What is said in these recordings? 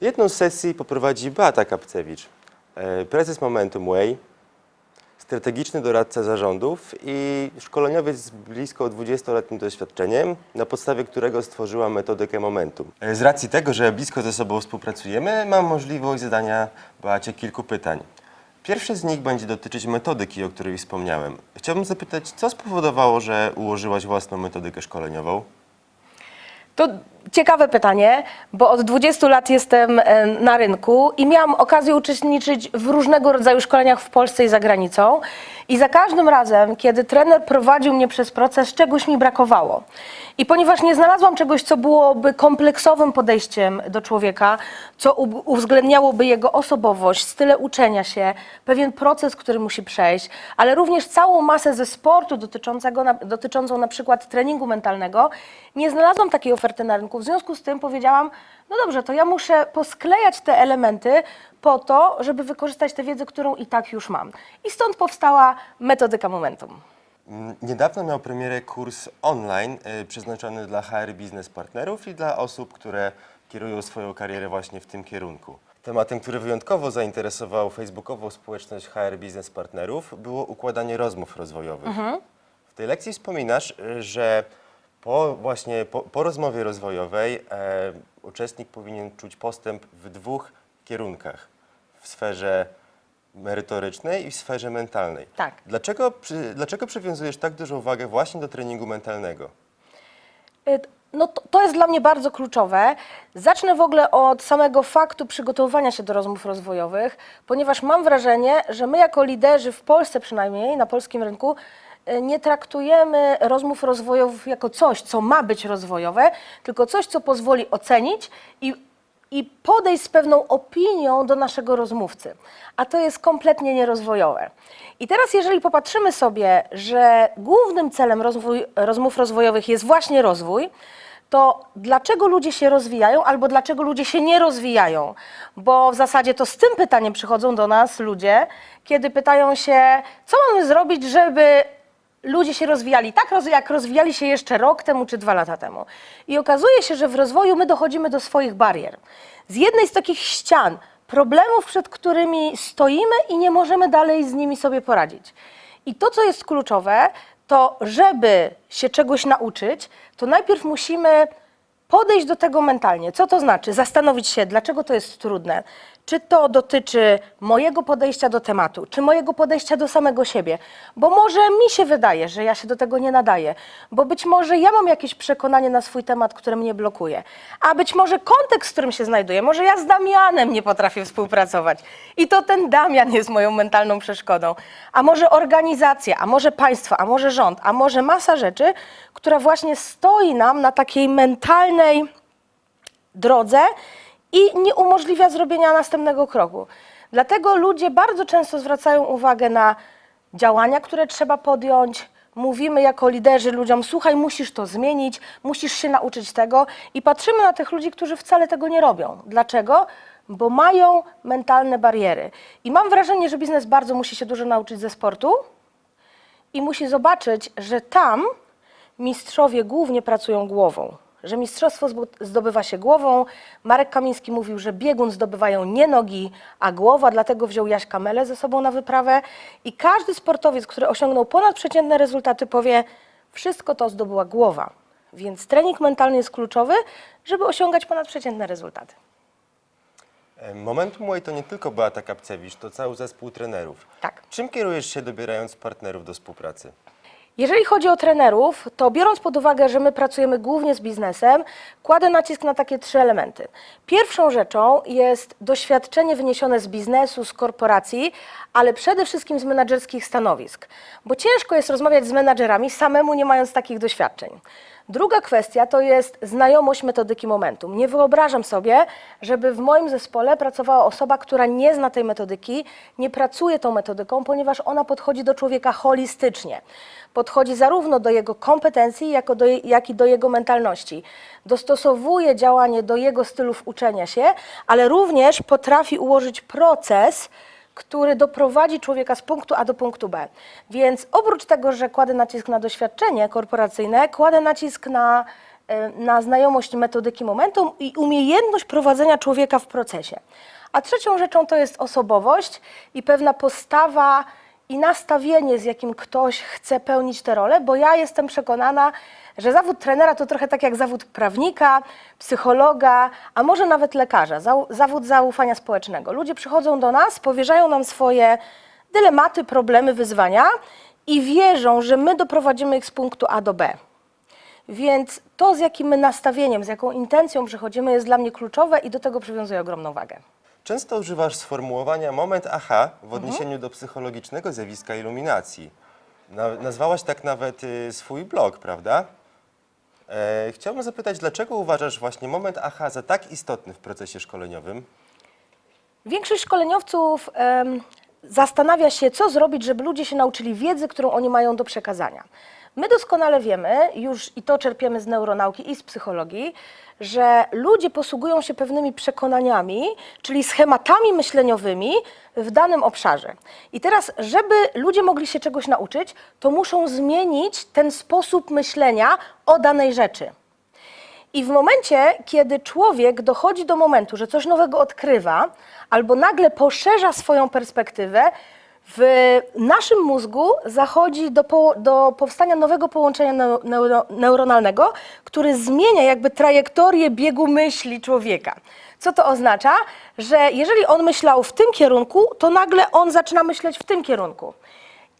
Jedną z sesji poprowadzi Beata Kapcewicz, e, prezes Momentum Way, strategiczny doradca zarządów i szkoleniowiec z blisko 20-letnim doświadczeniem, na podstawie którego stworzyła metodykę Momentum. E, Z racji tego, że blisko ze sobą współpracujemy, mam możliwość zadania Beacie kilku pytań. Pierwsze z nich będzie dotyczyć metodyki, o której wspomniałem. Chciałbym zapytać, co spowodowało, że ułożyłaś własną metodykę szkoleniową? To ciekawe pytanie, bo od 20 lat jestem e, na rynku i miałam okazję uczestniczyć w różnego rodzaju szkoleniach w Polsce i za granicą. I za każdym razem, kiedy trener prowadził mnie przez proces, czegoś mi brakowało. I ponieważ nie znalazłam czegoś, co byłoby kompleksowym podejściem do człowieka, co uwzględniałoby jego osobowość, style uczenia się, pewien proces, który musi przejść, ale również całą masę ze sportu dotyczącego, dotyczącą na przykład treningu mentalnego, nie znalazłam takiej oferty na rynku. W związku z tym powiedziałam, no dobrze, to ja muszę posklejać te elementy po to, żeby wykorzystać tę wiedzę, którą i tak już mam. I stąd powstała metodyka momentum. Mm, Niedawno miał premierę kurs online y, przeznaczony dla HR biznes partnerów i dla osób, które kierują swoją karierę właśnie w tym kierunku. Tematem, który wyjątkowo zainteresował facebookową społeczność HR biznes partnerów, było układanie rozmów rozwojowych. W tej lekcji wspominasz, y, że po właśnie po, po rozmowie rozwojowej e, uczestnik powinien czuć postęp w dwóch kierunkach. W sferze merytorycznej i w sferze mentalnej. Tak. Dlaczego, przy, dlaczego przywiązujesz tak dużą wagę właśnie do treningu mentalnego? Y, No to, to jest dla mnie bardzo kluczowe. Zacznę w ogóle od samego faktu przygotowywania się do rozmów rozwojowych, ponieważ mam wrażenie, że my jako liderzy w Polsce przynajmniej, na polskim rynku, nie traktujemy rozmów rozwojowych jako coś, co ma być rozwojowe, tylko coś, co pozwoli ocenić i i podejść z pewną opinią do naszego rozmówcy. A to jest kompletnie nierozwojowe. I teraz, jeżeli popatrzymy sobie, że głównym celem rozwój, rozmów rozwojowych jest właśnie rozwój, to dlaczego ludzie się rozwijają albo dlaczego ludzie się nie rozwijają? Bo w zasadzie to z tym pytaniem przychodzą do nas ludzie, kiedy pytają się, co mamy zrobić, żeby ludzie się rozwijali tak, jak rozwijali się jeszcze rok temu czy dwa lata temu. I okazuje się, że w rozwoju my dochodzimy do swoich barier. Z jednej z takich ścian, problemów, przed którymi stoimy i nie możemy dalej z nimi sobie poradzić. I to, co jest kluczowe, to żeby się czegoś nauczyć, to najpierw musimy podejść do tego mentalnie. Co to znaczy? Zastanowić się, dlaczego to jest trudne. Czy to dotyczy mojego podejścia do tematu, czy mojego podejścia do samego siebie? Bo może mi się wydaje, że ja się do tego nie nadaję, bo być może ja mam jakieś przekonanie na swój temat, które mnie blokuje, a być może kontekst, w którym się znajduję, może ja z Damianem nie potrafię współpracować. I to ten Damian jest moją mentalną przeszkodą, a może organizacja, a może państwo, a może rząd, a może masa rzeczy, która właśnie stoi nam na takiej mentalnej drodze i nie umożliwia zrobienia następnego kroku. Dlatego ludzie bardzo często zwracają uwagę na działania, które trzeba podjąć. Mówimy jako liderzy ludziom: słuchaj, musisz to zmienić, musisz się nauczyć tego, i patrzymy na tych ludzi, którzy wcale tego nie robią. Dlaczego? Bo mają mentalne bariery. I mam wrażenie, że biznes bardzo musi się dużo nauczyć ze sportu i musi zobaczyć, że tam mistrzowie głównie pracują głową. Że mistrzostwo zdobywa się głową. Marek Kamiński mówił, że biegun zdobywają nie nogi, a głowa, dlatego wziął Jaśka Mele ze sobą na wyprawę. I każdy sportowiec, który osiągnął ponadprzeciętne rezultaty, powie, wszystko to zdobyła głowa. Więc trening mentalny jest kluczowy, żeby osiągać ponadprzeciętne rezultaty. E, Momentum Way to nie tylko Beata Kapcewicz, to cały zespół trenerów. Tak. Czym kierujesz się dobierając partnerów do współpracy? Jeżeli chodzi o trenerów, to biorąc pod uwagę, że my pracujemy głównie z biznesem, kładę nacisk na takie trzy elementy. Pierwszą rzeczą jest doświadczenie wyniesione z biznesu, z korporacji, ale przede wszystkim z menedżerskich stanowisk, bo ciężko jest rozmawiać z menadżerami samemu nie mając takich doświadczeń. Druga kwestia to jest znajomość metodyki momentum. Nie wyobrażam sobie, żeby w moim zespole pracowała osoba, która nie zna tej metodyki, nie pracuje tą metodyką, ponieważ ona podchodzi do człowieka holistycznie. Podchodzi zarówno do jego kompetencji, do, jak i do jego mentalności. Dostosowuje działanie do jego stylów uczenia się, ale również potrafi ułożyć proces, który doprowadzi człowieka z punktu A do punktu B. Więc oprócz tego, że kładę nacisk na doświadczenie korporacyjne, kładę nacisk na e, na znajomość metodyki momentum i umiejętność prowadzenia człowieka w procesie. A trzecią rzeczą to jest osobowość i pewna postawa i nastawienie, z jakim ktoś chce pełnić tę rolę, bo ja jestem przekonana, że zawód trenera to trochę tak jak zawód prawnika, psychologa, a może nawet lekarza, zawód zaufania społecznego. Ludzie przychodzą do nas, powierzają nam swoje dylematy, problemy, wyzwania i wierzą, że my doprowadzimy ich z punktu A do B. Więc to, z jakim my nastawieniem, z jaką intencją przychodzimy, jest dla mnie kluczowe i do tego przywiązuję ogromną wagę. Często używasz sformułowania moment aha w odniesieniu do psychologicznego zjawiska iluminacji. Na, nazwałaś tak nawet y, swój blog, prawda? E, chciałbym zapytać, dlaczego uważasz właśnie moment aha za tak istotny w procesie szkoleniowym? Większość szkoleniowców em, zastanawia się, co zrobić, żeby ludzie się nauczyli wiedzy, którą oni mają do przekazania. My doskonale wiemy, już i to czerpiemy z neuronauki i z psychologii, że ludzie posługują się pewnymi przekonaniami, czyli schematami myśleniowymi w danym obszarze. I teraz, żeby ludzie mogli się czegoś nauczyć, to muszą zmienić ten sposób myślenia o danej rzeczy. I w momencie, kiedy człowiek dochodzi do momentu, że coś nowego odkrywa, albo nagle poszerza swoją perspektywę, w naszym mózgu zachodzi do, po, do powstania nowego połączenia neu, neuro, neuronalnego, który zmienia jakby trajektorię biegu myśli człowieka. Co to oznacza? Że jeżeli on myślał w tym kierunku, to nagle on zaczyna myśleć w tym kierunku.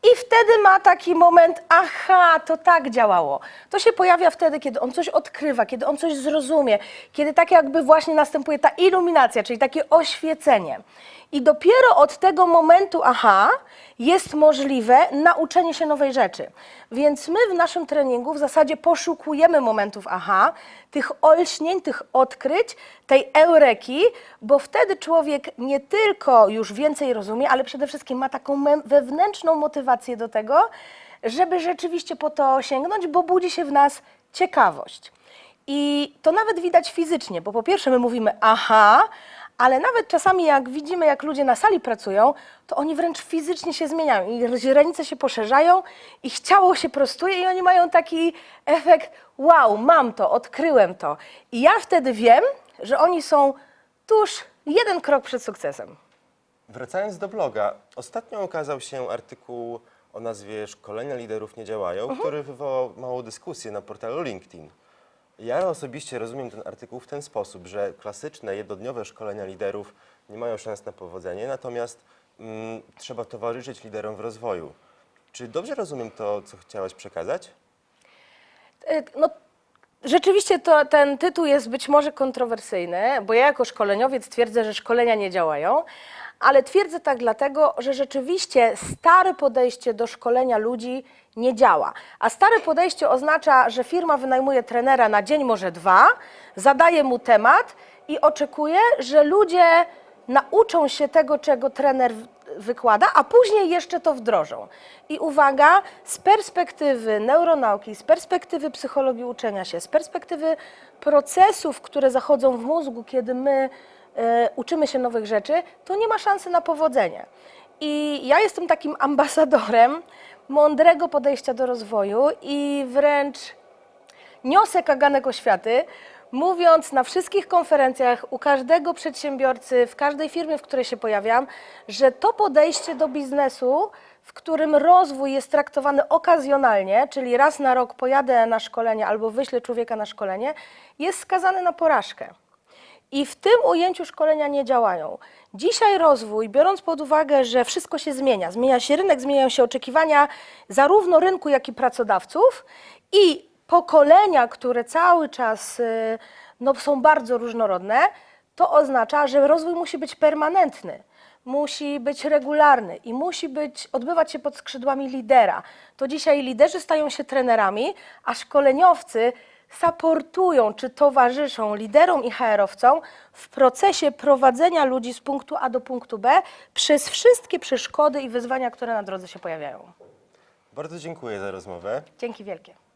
I wtedy ma taki moment, aha, to tak działało. To się pojawia wtedy, kiedy on coś odkrywa, kiedy on coś zrozumie, kiedy tak jakby właśnie następuje ta iluminacja, czyli takie oświecenie. I dopiero od tego momentu, aha, jest możliwe nauczenie się nowej rzeczy. Więc my w naszym treningu w zasadzie poszukujemy momentów aha, tych olśnień, tych odkryć, tej eureki, bo wtedy człowiek nie tylko już więcej rozumie, ale przede wszystkim ma taką wewnętrzną motywację do tego, żeby rzeczywiście po to sięgnąć, bo budzi się w nas ciekawość. I to nawet widać fizycznie, bo po pierwsze my mówimy aha, ale nawet czasami jak widzimy, jak ludzie na sali pracują, to oni wręcz fizycznie się zmieniają. Ich źrenice się poszerzają, ich ciało się prostuje i oni mają taki efekt wow, mam to, odkryłem to. I ja wtedy wiem, że oni są tuż jeden krok przed sukcesem. Wracając do bloga, ostatnio ukazał się artykuł o nazwie Szkolenia liderów nie działają, który wywołał małą dyskusję na portalu LinkedIn. Ja osobiście rozumiem ten artykuł w ten sposób, że klasyczne jednodniowe szkolenia liderów nie mają szans na powodzenie, natomiast mm, trzeba towarzyszyć liderom w rozwoju. Czy dobrze rozumiem to, co chciałaś przekazać? Y, No, rzeczywiście to, ten tytuł jest być może kontrowersyjny, bo ja jako szkoleniowiec twierdzę, że szkolenia nie działają, ale twierdzę tak dlatego, że rzeczywiście stare podejście do szkolenia ludzi nie działa. A stare podejście oznacza, że firma wynajmuje trenera na dzień, może dwa, zadaje mu temat i oczekuje, że ludzie nauczą się tego, czego trener wykłada, a później jeszcze to wdrożą. I uwaga, z perspektywy neuronauki, z perspektywy psychologii uczenia się, z perspektywy procesów, które zachodzą w mózgu, kiedy my uczymy się nowych rzeczy, to nie ma szansy na powodzenie. I ja jestem takim ambasadorem mądrego podejścia do rozwoju i wręcz niosę kaganek oświaty, mówiąc na wszystkich konferencjach, u każdego przedsiębiorcy, w każdej firmie, w której się pojawiam, że to podejście do biznesu, w którym rozwój jest traktowany okazjonalnie, czyli raz na rok pojadę na szkolenie albo wyślę człowieka na szkolenie, jest skazany na porażkę. I w tym ujęciu szkolenia nie działają. Dzisiaj rozwój, biorąc pod uwagę, że wszystko się zmienia, zmienia się rynek, zmieniają się oczekiwania zarówno rynku, jak i pracodawców i pokolenia, które cały czas y, no, są bardzo różnorodne, to oznacza, że rozwój musi być permanentny, musi być regularny i musi być, odbywać się pod skrzydłami lidera. To dzisiaj liderzy stają się trenerami, a szkoleniowcy supportują czy towarzyszą liderom i HR-owcom w procesie prowadzenia ludzi z punktu A do punktu B przez wszystkie przeszkody i wyzwania, które na drodze się pojawiają. Bardzo dziękuję za rozmowę. Dzięki wielkie.